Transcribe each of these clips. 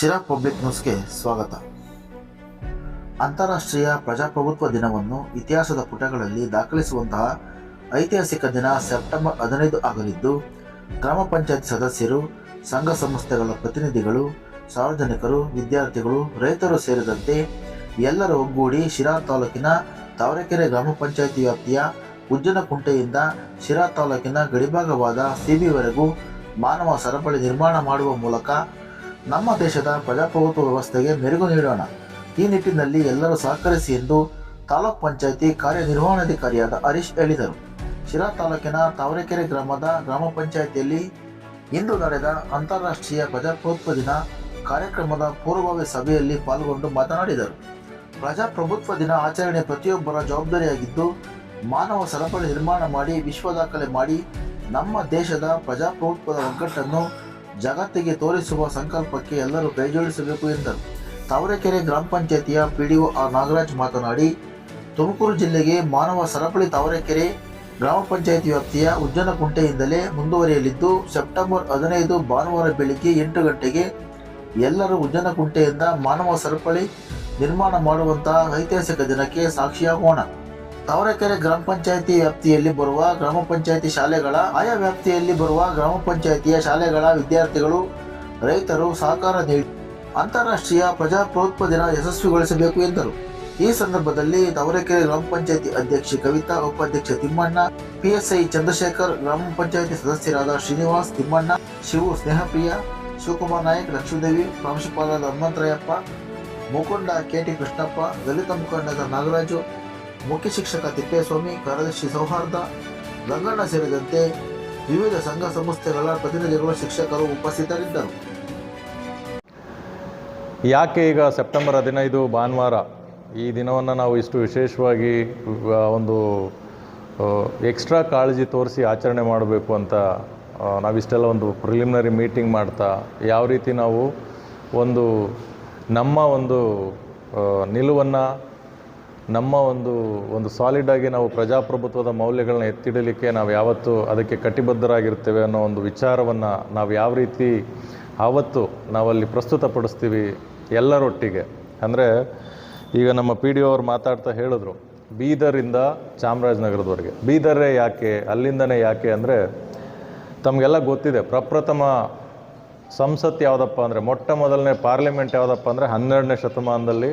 Sira public ನ್ಯೂಸ್ಗೆ ಸ್ವಾಗತ. ಅಂತಾರಾಷ್ಟ್ರೀಯ ಪ್ರಜಾಪ್ರಭುತ್ವ ದಿನವನ್ನು ಇತಿಹಾಸದ ಪುಟಗಳಲ್ಲಿ ದಾಖಲಿಸುವಂತಹ ಐತಿಹಾಸಿಕ ದಿನ ಸೆಪ್ಟೆಂಬರ್ ಹದಿನೈದು ಆಗಲಿದ್ದು, ಗ್ರಾಮ ಪಂಚಾಯತ್ ಸದಸ್ಯರು, ಸಂಘ ಸಂಸ್ಥೆಗಳ ಪ್ರತಿನಿಧಿಗಳು, ಸಾರ್ವಜನಿಕರು, ವಿದ್ಯಾರ್ಥಿಗಳು, ರೈತರು ಸೇರಿದಂತೆ ಎಲ್ಲರೂ ಒಗ್ಗೂಡಿ ಶಿರಾ ತಾಲೂಕಿನ ತಾವರೆಕೆರೆ ಗ್ರಾಮ ಪಂಚಾಯತ್ ವ್ಯಾಪ್ತಿಯ ಉಜ್ಜನಕುಂಟೆಯಿಂದ ಶಿರಾ ತಾಲೂಕಿನ ಗಡಿಭಾಗವಾದ ಸಿಬಿವರೆಗೂ ಮಾನವ ಸರಪಳಿ ನಿರ್ಮಾಣ ಮಾಡುವ ಮೂಲಕ ನಮ್ಮ ದೇಶದ ಪ್ರಜಾಪ್ರಭುತ್ವ ವ್ಯವಸ್ಥೆಗೆ ಮೆರುಗು ನೀಡೋಣ. ಈ ನಿಟ್ಟಿನಲ್ಲಿ ಎಲ್ಲರೂ ಸಹಕರಿಸಿ ಎಂದು ತಾಲೂಕ್ ಪಂಚಾಯಿತಿ ಕಾರ್ಯನಿರ್ವಹಣಾಧಿಕಾರಿಯಾದ ಹರೀಶ್ ಹೇಳಿದರು. ಶಿರಾ ತಾಲೂಕಿನ ತಾವರೆಕೆರೆ ಗ್ರಾಮದ ಗ್ರಾಮ ಪಂಚಾಯಿತಿಯಲ್ಲಿ ಇಂದು ನಡೆದ ಅಂತಾರಾಷ್ಟ್ರೀಯ ಪ್ರಜಾಪ್ರಭುತ್ವ ದಿನ ಕಾರ್ಯಕ್ರಮದ ಪೂರ್ವಭಾವಿ ಸಭೆಯಲ್ಲಿ ಪಾಲ್ಗೊಂಡು ಮಾತನಾಡಿದರು. ಪ್ರಜಾಪ್ರಭುತ್ವ ದಿನ ಆಚರಣೆ ಪ್ರತಿಯೊಬ್ಬರ ಜವಾಬ್ದಾರಿಯಾಗಿದ್ದು, ಮಾನವ ಸರಪಳಿ ನಿರ್ಮಾಣ ಮಾಡಿ, ವಿಶ್ವ ದಾಖಲೆ ಮಾಡಿ ನಮ್ಮ ದೇಶದ ಪ್ರಜಾಪ್ರಭುತ್ವದ ಒಗ್ಗಟ್ಟನ್ನು ಜಗತ್ತಿಗೆ ತೋರಿಸುವ ಸಂಕಲ್ಪಕ್ಕೆ ಎಲ್ಲರೂ ಕೈಜೋಡಿಸಬೇಕು ಎಂದರು. ತಾವರೆಕೆರೆ ಗ್ರಾಮ ಪಂಚಾಯತಿಯ ಪಿಡಿಒ ಆರ್ ನಾಗರಾಜ್ ಮಾತನಾಡಿ, ತುಮಕೂರು ಜಿಲ್ಲೆಗೆ ಮಾನವ ಸರಪಳಿ ತಾವರೆಕೆರೆ ಗ್ರಾಮ ಪಂಚಾಯತಿ ವ್ಯಾಪ್ತಿಯ ಉಜ್ಜನಕುಂಟೆಯಿಂದಲೇ ಮುಂದುವರಿಯಲಿದ್ದು, ಸೆಪ್ಟೆಂಬರ್ ಹದಿನೈದು ಭಾನುವಾರ ಬೆಳಿಗ್ಗೆ ಎಂಟು ಗಂಟೆಗೆ ಎಲ್ಲರೂ ಉಜ್ಜನಕುಂಟೆಯಿಂದ ಮಾನವ ಸರಪಳಿ ನಿರ್ಮಾಣ ಮಾಡುವಂತಹ ಐತಿಹಾಸಿಕ ದಿನಕ್ಕೆ ಸಾಕ್ಷಿಯಾಗೋಣ. ತಾವರೆಕೆರೆ ಗ್ರಾಮ ಪಂಚಾಯತಿ ವ್ಯಾಪ್ತಿಯಲ್ಲಿ ಬರುವ ಗ್ರಾಮ ಪಂಚಾಯತಿ ಶಾಲೆಗಳ ಆಯಾ ವ್ಯಾಪ್ತಿಯಲ್ಲಿ ಬರುವ ಗ್ರಾಮ ಪಂಚಾಯತಿಯ ಶಾಲೆಗಳ ವಿದ್ಯಾರ್ಥಿಗಳು, ರೈತರು ಸಹಕಾರ ನೀಡಿ ಅಂತಾರಾಷ್ಟ್ರೀಯ ಪ್ರಜಾಪ್ರಭುತ್ವ ದಿನ ಯಶಸ್ವಿಗೊಳಿಸಬೇಕು ಎಂದರು. ಈ ಸಂದರ್ಭದಲ್ಲಿ ತಾವರೆಕೆರೆ ಗ್ರಾಮ ಪಂಚಾಯತಿ ಅಧ್ಯಕ್ಷೆ ಕವಿತಾ, ಉಪಾಧ್ಯಕ್ಷ ತಿಮ್ಮಣ್ಣ, ಪಿಎಸ್ಐ ಚಂದ್ರಶೇಖರ್, ಗ್ರಾಮ ಪಂಚಾಯತಿ ಸದಸ್ಯರಾದ ಶ್ರೀನಿವಾಸ್ ತಿಮ್ಮಣ್ಣ, ಶಿವು ಸ್ನೇಹಪ್ರಿಯ, ಶಿವಕುಮಾರ್ ನಾಯಕ್, ಲಕ್ಷ್ಮೀದೇವಿ, ಪ್ರಾಂಶುಪಾಲರಾದ ಹನುಮಂತರಾಯಪ್ಪ ಮುಕುಂಡ ಕೆಟಿ ಕೃಷ್ಣಪ್ಪ, ದಲಿತ ಮುಖಂಡದ ನಾಗರಾಜು ಮುಖ್ಯ ಶಿಕ್ಷಕ ತಿಪ್ಪೇಸ್ವಾಮಿ ಕಾರ್ಯದರ್ಶಿ ಸೌಹಾರ್ದ ರಂಗಣ್ಣ ಸೇರಿದಂತೆ ವಿವಿಧ ಸಂಘ ಸಂಸ್ಥೆಗಳ ಪ್ರತಿನಿಧಿಗಳು ಶಿಕ್ಷಕರು ಉಪಸ್ಥಿತರಿದ್ದರು. ಯಾಕೆ ಈಗ ಸೆಪ್ಟೆಂಬರ್ ಹದಿನೈದು ಭಾನುವಾರ? ಈ ದಿನವನ್ನು ನಾವು ಇಷ್ಟು ವಿಶೇಷವಾಗಿ ಒಂದು ಎಕ್ಸ್ಟ್ರಾ ಕಾಳಜಿ ತೋರಿಸಿ ಆಚರಣೆ ಮಾಡಬೇಕು ಅಂತ ನಾವಿಷ್ಟೆಲ್ಲ ಒಂದು ಪ್ರಿಲಿಮಿನರಿ ಮೀಟಿಂಗ್ ಮಾಡ್ತಾ, ಯಾವ ರೀತಿ ನಾವು ಒಂದು ನಮ್ಮ ಒಂದು ನಿಲುವನ್ನು ನಮ್ಮ ಒಂದು ಒಂದು ಸಾಲಿಡಾಗಿ ನಾವು ಪ್ರಜಾಪ್ರಭುತ್ವದ ಮೌಲ್ಯಗಳನ್ನ ಎತ್ತಿಡಲಿಕ್ಕೆ ನಾವು ಯಾವತ್ತು ಅದಕ್ಕೆ ಕಟಿಬದ್ಧರಾಗಿರ್ತೇವೆ ಅನ್ನೋ ಒಂದು ವಿಚಾರವನ್ನು ನಾವು ಯಾವ ರೀತಿ ಆವತ್ತು ನಾವಲ್ಲಿ ಪ್ರಸ್ತುತಪಡಿಸ್ತೀವಿ ಎಲ್ಲರೊಟ್ಟಿಗೆ. ಅಂದರೆ ಈಗ ನಮ್ಮ ಪಿ ಡಿ ಅವರು ಮಾತಾಡ್ತಾ ಹೇಳಿದ್ರು, ಬೀದರಿಂದ ಚಾಮರಾಜನಗರದವರೆಗೆ. ಬೀದರೇ ಯಾಕೆ, ಅಲ್ಲಿಂದನೇ ಯಾಕೆ ಅಂದರೆ ತಮಗೆಲ್ಲ ಗೊತ್ತಿದೆ, ಪ್ರಪ್ರಥಮ ಸಂಸತ್ ಯಾವುದಪ್ಪ ಅಂದರೆ ಮೊಟ್ಟ ಮೊದಲನೇ ಪಾರ್ಲಿಮೆಂಟ್ ಯಾವುದಪ್ಪ ಅಂದರೆ ಹನ್ನೆರಡನೇ ಶತಮಾನದಲ್ಲಿ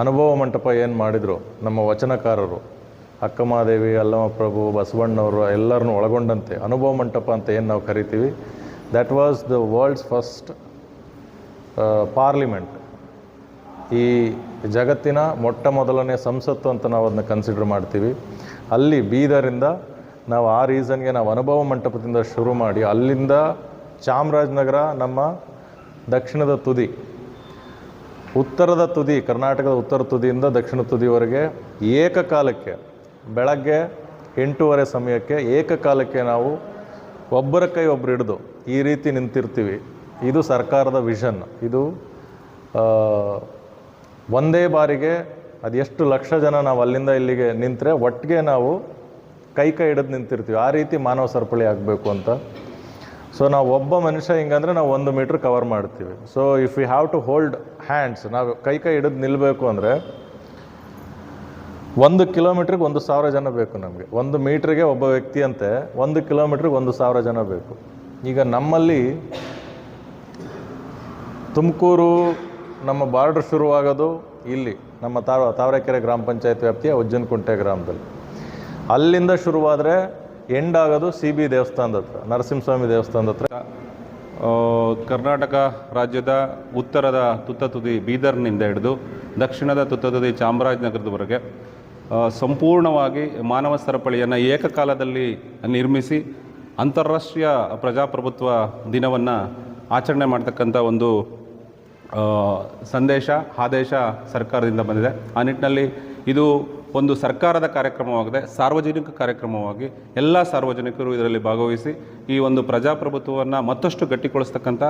ಅನುಭವ ಮಂಟಪ ಏನು ಮಾಡಿದರು ನಮ್ಮ ವಚನಕಾರರು? ಅಕ್ಕಮಹಾದೇವಿ ಅಲ್ಲಮ ಪ್ರಭು ಬಸವಣ್ಣವರು ಎಲ್ಲರನ್ನೂ ಒಳಗೊಂಡಂತೆ. ಅನುಭವ ಮಂಟಪ ಅಂತ ಏನು ನಾವು ಕರಿತೀವಿ? That was the world's first parliament ಈ ಜಗತ್ತಿನ ಮೊಟ್ಟ ಮೊದಲನೇ ಸಂಸತ್ತು ಅಂತ ನಾವು ಅದನ್ನ ಕನ್ಸಿಡರ್ ಮಾಡ್ತೀವಿ. ಅಲ್ಲಿ ಬೀದರಿಂದ ನಾವು ಆ ರೀಸನ್ಗೆ ನಾವು ಅನುಭವ ಮಂಟಪದಿಂದ ಶುರು ಮಾಡಿ ಅಲ್ಲಿಂದ ಚಾಮರಾಜನಗರ ನಮ್ಮ ದಕ್ಷಿಣದ ತುದಿ ಉತ್ತರದ ತುದಿ, ಕರ್ನಾಟಕದ ಉತ್ತರ ತುದಿಯಿಂದ ದಕ್ಷಿಣ ತುದಿವರೆಗೆ ಏಕಕಾಲಕ್ಕೆ, ಬೆಳಗ್ಗೆ ಎಂಟೂವರೆ ಸಮಯಕ್ಕೆ ಏಕಕಾಲಕ್ಕೆ ನಾವು ಒಬ್ಬರ ಕೈ ಒಬ್ಬರು ಹಿಡಿದು ಈ ರೀತಿ ನಿಂತಿರ್ತೀವಿ. ಇದು ಸರ್ಕಾರದ ವಿಷನ್. ಇದು ಒಂದೇ ಬಾರಿಗೆ ಅದು ಎಷ್ಟು ಲಕ್ಷ ಜನ ನಾವು ಅಲ್ಲಿಂದ ಇಲ್ಲಿಗೆ ನಿಂತರೆ ಒಟ್ಟಿಗೆ ನಾವು ಕೈ ಕೈ ಹಿಡಿದು ನಿಂತಿರ್ತೀವಿ. ಆ ರೀತಿ ಮಾನವ ಸರಪಳಿ ಆಗಬೇಕು ಅಂತ ಸೊ ನಾವು ಒಬ್ಬ ಮನುಷ್ಯ ಹಿಂಗಂದ್ರೆ ನಾವು ಒಂದು ಮೀಟ್ರ್ ಕವರ್ ಮಾಡ್ತೀವಿ. So if you have to hold hands ನಾವು ಕೈ ಕೈ ಹಿಡಿದು ನಿಲ್ಲಬೇಕು ಅಂದರೆ ಒಂದು ಕಿಲೋಮೀಟ್ರಿಗೆ ಒಂದು ಸಾವಿರ ಜನ ಬೇಕು ನಮಗೆ. ಒಂದು ಮೀಟ್ರಿಗೆ ಒಬ್ಬ ವ್ಯಕ್ತಿ ಅಂತೆ ಒಂದು ಕಿಲೋಮೀಟ್ರಿಗೆ ಒಂದು ಸಾವಿರ ಜನ ಬೇಕು. ಈಗ ನಮ್ಮಲ್ಲಿ ತುಮಕೂರು ನಮ್ಮ ಬಾರ್ಡ್ರ್ ಶುರುವಾಗೋದು ಇಲ್ಲಿ, ನಮ್ಮ ತಾವ, ತಾವರೆಕೆರೆ ಗ್ರಾಮ ಪಂಚಾಯತ್ ವ್ಯಾಪ್ತಿಯ ಉಜ್ಜನಕುಂಟೆ ಗ್ರಾಮದಲ್ಲಿ. ಅಲ್ಲಿಂದ ಶುರುವಾದರೆ ಎಂಡ್ ಆಗೋದು ಸಿ ಬಿ ದೇವಸ್ಥಾನದ ಹತ್ರ, ನರಸಿಂಹಸ್ವಾಮಿ ದೇವಸ್ಥಾನದ ಹತ್ರ. ಕರ್ನಾಟಕ ರಾಜ್ಯದ ಉತ್ತರದ ತುತ್ತ ತುದಿ ಬೀದರ್ನಿಂದ ಹಿಡಿದು ದಕ್ಷಿಣದ ತುತ್ತ ತುದಿ ಚಾಮರಾಜನಗರದವರೆಗೆ ಸಂಪೂರ್ಣವಾಗಿ ಮಾನವ ಸರಪಳಿಯನ್ನು ಏಕಕಾಲದಲ್ಲಿ ನಿರ್ಮಿಸಿ ಅಂತಾರಾಷ್ಟ್ರೀಯ ಪ್ರಜಾಪ್ರಭುತ್ವ ದಿನವನ್ನು ಆಚರಣೆ ಮಾಡ್ತಕ್ಕಂಥ ಒಂದು ಸಂದೇಶ, ಆದೇಶ ಸರ್ಕಾರದಿಂದ ಬಂದಿದೆ. ಆ ನಿಟ್ಟಿನಲ್ಲಿ ಇದು ಒಂದು ಸರ್ಕಾರದ ಕಾರ್ಯಕ್ರಮವಾಗಿದೆ ಸಾರ್ವಜನಿಕ ಕಾರ್ಯಕ್ರಮವಾಗಿ ಎಲ್ಲ ಸಾರ್ವಜನಿಕರು ಇದರಲ್ಲಿ ಭಾಗವಹಿಸಿ ಈ ಒಂದು ಪ್ರಜಾಪ್ರಭುತ್ವವನ್ನು ಮತ್ತಷ್ಟು ಗಟ್ಟಿಗೊಳಿಸ್ತಕ್ಕಂಥ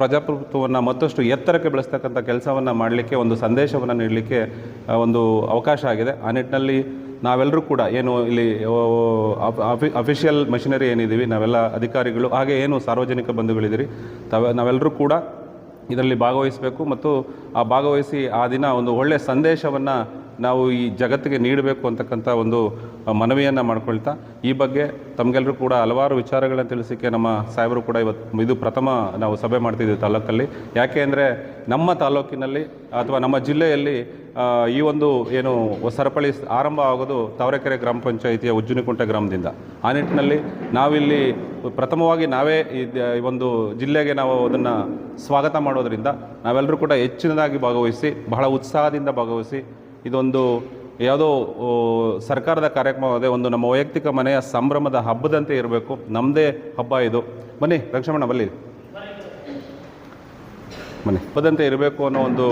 ಪ್ರಜಾಪ್ರಭುತ್ವವನ್ನು ಮತ್ತಷ್ಟು ಎತ್ತರಕ್ಕೆ ಬೆಳೆಸ್ತಕ್ಕಂಥ ಕೆಲಸವನ್ನು ಮಾಡಲಿಕ್ಕೆ ಒಂದು ಸಂದೇಶವನ್ನು ನೀಡಲಿಕ್ಕೆ ಒಂದು ಅವಕಾಶ ಆಗಿದೆ. ಆ ನಿಟ್ಟಿನಲ್ಲಿ ನಾವೆಲ್ಲರೂ ಕೂಡ ಏನು ಇಲ್ಲಿ ಅಫಿಷಿಯಲ್ ಮಷಿನರಿ ಏನಿದ್ದೀವಿ, ನಾವೆಲ್ಲ ಅಧಿಕಾರಿಗಳು, ಹಾಗೆ ಏನು ಸಾರ್ವಜನಿಕ ಬಂಧುಗಳಿದ್ದೀರಿ, ತಾವೆ, ನಾವೆಲ್ಲರೂ ಕೂಡ ಇದರಲ್ಲಿ ಭಾಗವಹಿಸಬೇಕು. ಮತ್ತು ಆ ಭಾಗವಹಿಸಿ ಆ ದಿನ ಒಂದು ಒಳ್ಳೆಯ ಸಂದೇಶವನ್ನು ನಾವು ಈ ಜಗತ್ತಿಗೆ ನೀಡಬೇಕು ಅಂತಕ್ಕಂಥ ಒಂದು ಮನವಿಯನ್ನು ಮಾಡ್ಕೊಳ್ತಾ, ಈ ಬಗ್ಗೆ ತಮಗೆಲ್ಲರೂ ಕೂಡ ಹಲವಾರು ವಿಚಾರಗಳನ್ನು ತಿಳಿಸಲಿಕ್ಕೆ ನಮ್ಮ ಸಾಹೇಬರು ಕೂಡ ಇವತ್ತು ಇದು ಪ್ರಥಮ ನಾವು ಸಭೆ ಮಾಡ್ತಿದ್ದೀವಿ ತಾಲೂಕಲ್ಲಿ. ಯಾಕೆ ಅಂದರೆ ನಮ್ಮ ತಾಲೂಕಿನಲ್ಲಿ ಅಥವಾ ನಮ್ಮ ಜಿಲ್ಲೆಯಲ್ಲಿ ಈ ಒಂದು ಏನು ಸರಪಳಿ ಆರಂಭ ಆಗೋದು ತಾವರೆಕೆರೆ ಗ್ರಾಮ ಪಂಚಾಯಿತಿಯ ಉಜ್ಜುನಿಕುಂಟೆ ಗ್ರಾಮದಿಂದ. ಆ ನಿಟ್ಟಿನಲ್ಲಿ ನಾವಿಲ್ಲಿ ಪ್ರಥಮವಾಗಿ ನಾವೇ ಈ ಒಂದು ಜಿಲ್ಲೆಗೆ ನಾವು ಅದನ್ನು ಸ್ವಾಗತ ಮಾಡೋದರಿಂದ ನಾವೆಲ್ಲರೂ ಕೂಡ ಹೆಚ್ಚಿನದಾಗಿ ಭಾಗವಹಿಸಿ, ಬಹಳ ಉತ್ಸಾಹದಿಂದ ಭಾಗವಹಿಸಿ ಇದೊಂದು ಯಾವುದೋ ಸರ್ಕಾರದ ಸರ್ಕಾರದ ಕಾರ್ಯಕ್ರಮವಾಗಿದೆ ಒಂದು ನಮ್ಮ ವೈಯಕ್ತಿಕ ಮನೆಯ ಸಂಭ್ರಮದ ಹಬ್ಬದಂತೆ ಇರಬೇಕು. ನಮ್ಮದೇ ಹಬ್ಬ ಇದು. ಬನ್ನಿ ರಕ್ಷಮಣ ಬಲ್ಲಿ ಬನ್ನಿ, ಹಬ್ಬದಂತೆ ಇರಬೇಕು ಅನ್ನೋ ಒಂದು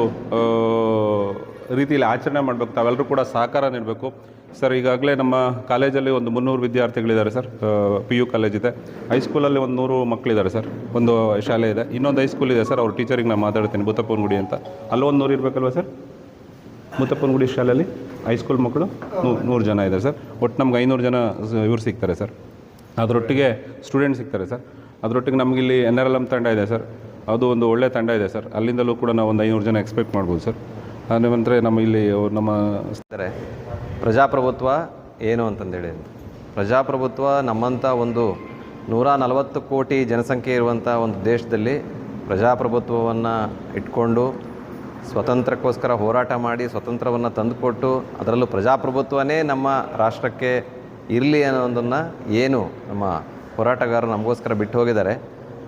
ರೀತಿಯಲ್ಲಿ ಆಚರಣೆ ಮಾಡಬೇಕು. ತಾವೆಲ್ಲರೂ ಕೂಡ ಸಹಕಾರ ನೀಡಬೇಕು. ಸರ್, ಈಗಾಗಲೇ ನಮ್ಮ ಕಾಲೇಜಲ್ಲಿ ಒಂದು ಮುನ್ನೂರು ವಿದ್ಯಾರ್ಥಿಗಳಿದ್ದಾರೆ ಸರ್. ಪಿ ಯು ಕಾಲೇಜ್ ಇದೆ. ಹೈಸ್ಕೂಲಲ್ಲಿ ಒಂದು ನೂರು ಮಕ್ಕಳಿದ್ದಾರೆ ಸರ್. ಒಂದು ಶಾಲೆ ಇದೆ. ಇನ್ನೊಂದು ಹೈಸ್ಕೂಲ್ ಇದೆ ಸರ್. ಅವ್ರ ಟೀಚರಿಗೆ ನಾನು ಮಾತಾಡ್ತೀನಿ. ಬುತ್ತಪ್ಪನಗುಡಿ ಅಂತ. ಅಲ್ಲೊಂದು ನೂರು ಇರಬೇಕಲ್ವ ಸರ್? ಮುತ್ತಪ್ಪನಗುಡಿ ಶಾಲೆಯಲ್ಲಿ ಹೈಸ್ಕೂಲ್ ಮಕ್ಕಳು ನೂರು ಜನ ಇದ್ದಾರೆ ಸರ್. ಒಟ್ಟು ನಮ್ಗೆ ಐನೂರು ಜನ ಇವರು ಸಿಗ್ತಾರೆ ಸರ್. ಅದರೊಟ್ಟಿಗೆ ಸ್ಟೂಡೆಂಟ್ ಸಿಗ್ತಾರೆ ಸರ್. ಅದರೊಟ್ಟಿಗೆ ನಮಗಿಲ್ಲಿ ಎನ್ ಆರ್ ಎಲ್ ಎಂ ತಂಡ ಇದೆ ಸರ್. ಅದು ಒಂದು ಒಳ್ಳೆ ತಂಡ ಇದೆ ಸರ್. ಅಲ್ಲಿಂದಲೂ ಕೂಡ ನಾವು ಒಂದು ಐನೂರು ಜನ ಎಕ್ಸ್ಪೆಕ್ಟ್ ಮಾಡ್ಬೋದು ಸರ್. ಅಂದರೆ ನಮ್ಮ ಇಲ್ಲಿ ನಮ್ಮ ಪ್ರಜಾಪ್ರಭುತ್ವ ಏನು ಅಂತಂದೇಳಿ. ಪ್ರಜಾಪ್ರಭುತ್ವ ನಮ್ಮಂಥ ಒಂದು ನೂರ ನಲವತ್ತು ಕೋಟಿ ಜನಸಂಖ್ಯೆ ಇರುವಂಥ ಒಂದು ದೇಶದಲ್ಲಿ ಪ್ರಜಾಪ್ರಭುತ್ವವನ್ನು ಇಟ್ಕೊಂಡು ಸ್ವತಂತ್ರಕ್ಕೋಸ್ಕರ ಹೋರಾಟ ಮಾಡಿ ಸ್ವತಂತ್ರವನ್ನು ತಂದುಕೊಟ್ಟು ಅದರಲ್ಲೂ ಪ್ರಜಾಪ್ರಭುತ್ವನೇ ನಮ್ಮ ರಾಷ್ಟ್ರಕ್ಕೆ ಇರಲಿ ಅನ್ನೋದನ್ನು ಏನು ನಮ್ಮ ಹೋರಾಟಗಾರರು ನಮಗೋಸ್ಕರ ಬಿಟ್ಟು ಹೋಗಿದ್ದಾರೆ.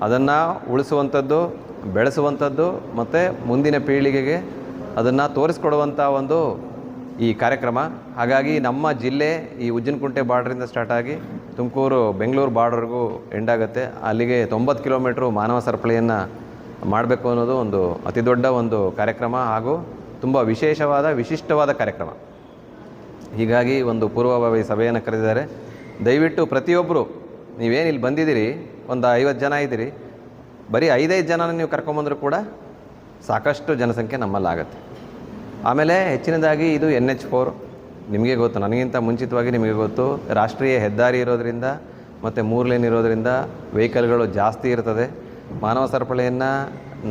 ಅದನ್ನು ಉಳಿಸುವಂಥದ್ದು, ಬೆಳೆಸುವಂಥದ್ದು ಮತ್ತು ಮುಂದಿನ ಪೀಳಿಗೆಗೆ ಅದನ್ನು ತೋರಿಸ್ಕೊಡುವಂಥ ಒಂದು ಈ ಕಾರ್ಯಕ್ರಮ. ಹಾಗಾಗಿ ನಮ್ಮ ಜಿಲ್ಲೆ ಈ ಉಜ್ಜಿನಕುಂಟೆ ಬಾರ್ಡ್ರಿಂದ ಸ್ಟಾರ್ಟ್ ಆಗಿ ತುಮಕೂರು, ಬೆಂಗಳೂರು ಬಾರ್ಡರ್ಗೂ ಎಂಡ್ ಆಗುತ್ತೆ. ಅಲ್ಲಿಗೆ ತೊಂಬತ್ತು ಕಿಲೋಮೀಟ್ರು ಮಾನವ ಸರಪಳಿಯನ್ನು ಮಾಡಬೇಕು ಅನ್ನೋದು ಒಂದು ಅತಿ ದೊಡ್ಡ ಒಂದು ಕಾರ್ಯಕ್ರಮ ಹಾಗೂ ತುಂಬ ವಿಶೇಷವಾದ, ವಿಶಿಷ್ಟವಾದ ಕಾರ್ಯಕ್ರಮ. ಹೀಗಾಗಿ ಒಂದು ಪೂರ್ವಭಾವಿ ಸಭೆಯನ್ನು ಕರೆದಿದ್ದಾರೆ. ದಯವಿಟ್ಟು ಪ್ರತಿಯೊಬ್ಬರು ನೀವೇನು ಇಲ್ಲಿ ಬಂದಿದ್ದೀರಿ, ಒಂದು ಐವತ್ತು ಜನ ಇದ್ದೀರಿ, ಬರೀ ಐದೈದು ಜನನ ನೀವು ಕರ್ಕೊಂಬಂದರೂ ಕೂಡ ಸಾಕಷ್ಟು ಜನಸಂಖ್ಯೆ ನಮ್ಮಲ್ಲಿ ಆಗುತ್ತೆ. ಆಮೇಲೆ ಹೆಚ್ಚಿನದಾಗಿ ಇದು ಎನ್ ಎಚ್ ಫೋರ್. ನಿಮಗೆ ಗೊತ್ತು, ನನಗಿಂತ ಮುಂಚಿತವಾಗಿ ನಿಮಗೆ ಗೊತ್ತು, ರಾಷ್ಟ್ರೀಯ ಹೆದ್ದಾರಿ ಇರೋದರಿಂದ ಮತ್ತು ಮೂರು ಲೈನ್ ಇರೋದರಿಂದ ವೆಹಿಕಲ್ಗಳು ಜಾಸ್ತಿ ಇರ್ತದೆ. ಮಾನವ ಸರಪಳಿಯನ್ನು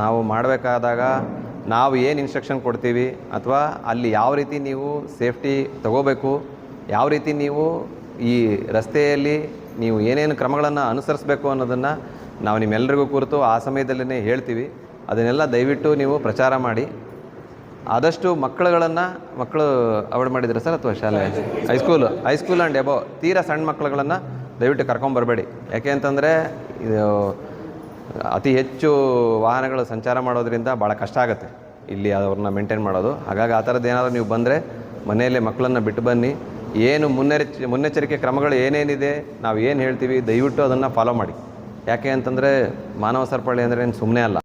ನಾವು ಮಾಡಬೇಕಾದಾಗ ನಾವು ಏನು ಇನ್ಸ್ಟ್ರಕ್ಷನ್ ಕೊಡ್ತೀವಿ ಅಥವಾ ಅಲ್ಲಿ ಯಾವ ರೀತಿ ನೀವು ಸೇಫ್ಟಿ ತಗೋಬೇಕು, ಯಾವ ರೀತಿ ನೀವು ಈ ರಸ್ತೆಯಲ್ಲಿ ನೀವು ಏನೇನು ಕ್ರಮಗಳನ್ನು ಅನುಸರಿಸಬೇಕು ಅನ್ನೋದನ್ನು ನಾವು ನಿಮ್ಮೆಲ್ಲರಿಗೂ ಕುರಿತು ಆ ಸಮಯದಲ್ಲೇ ಹೇಳ್ತೀವಿ. ಅದನ್ನೆಲ್ಲ ದಯವಿಟ್ಟು ನೀವು ಪ್ರಚಾರ ಮಾಡಿ. ಆದಷ್ಟು ಮಕ್ಕಳುಗಳನ್ನು, ಮಕ್ಕಳು ಅವಾಯ್ಡ್ ಮಾಡಿದ್ರೆ ಸರ್ ಅಥವಾ ಶಾಲೆ? ಹೈಸ್ಕೂಲ್ ಹೈಸ್ಕೂಲ್ ಆ್ಯಂಡ್ ಎಬೋ ತೀರಾ ಸಣ್ಣ ಮಕ್ಕಳುಗಳನ್ನು ದಯವಿಟ್ಟು ಕರ್ಕೊಂಬರಬೇಡಿ. ಯಾಕೆ ಅಂತಂದರೆ ಇದು ಅತಿ ಹೆಚ್ಚು ವಾಹನಗಳು ಸಂಚಾರ ಮಾಡೋದರಿಂದ ಭಾಳ ಕಷ್ಟ ಆಗುತ್ತೆ. ಇಲ್ಲಿ ಅವ್ರನ್ನ ಮೇಂಟೈನ್ ಮಾಡೋದು. ಹಾಗಾಗಿ ಆ ಥರದ್ದು ಏನಾದರೂ ನೀವು ಬಂದರೆ ಮನೆಯಲ್ಲೇ ಮಕ್ಕಳನ್ನು ಬಿಟ್ಟು ಬನ್ನಿ. ಏನು ಮುನ್ನೆಚ್ಚ, ಮುನ್ನೆಚ್ಚರಿಕೆ ಕ್ರಮಗಳು ಏನೇನಿದೆ, ನಾವು ಏನು ಹೇಳ್ತೀವಿ ದಯವಿಟ್ಟು ಅದನ್ನು ಫಾಲೋ ಮಾಡಿ. ಯಾಕೆ ಅಂತಂದರೆ ಮಾನವ ಸರಪಳಿ ಅಂದರೆ ಏನು ಸುಮ್ಮನೆ ಅಲ್ಲ.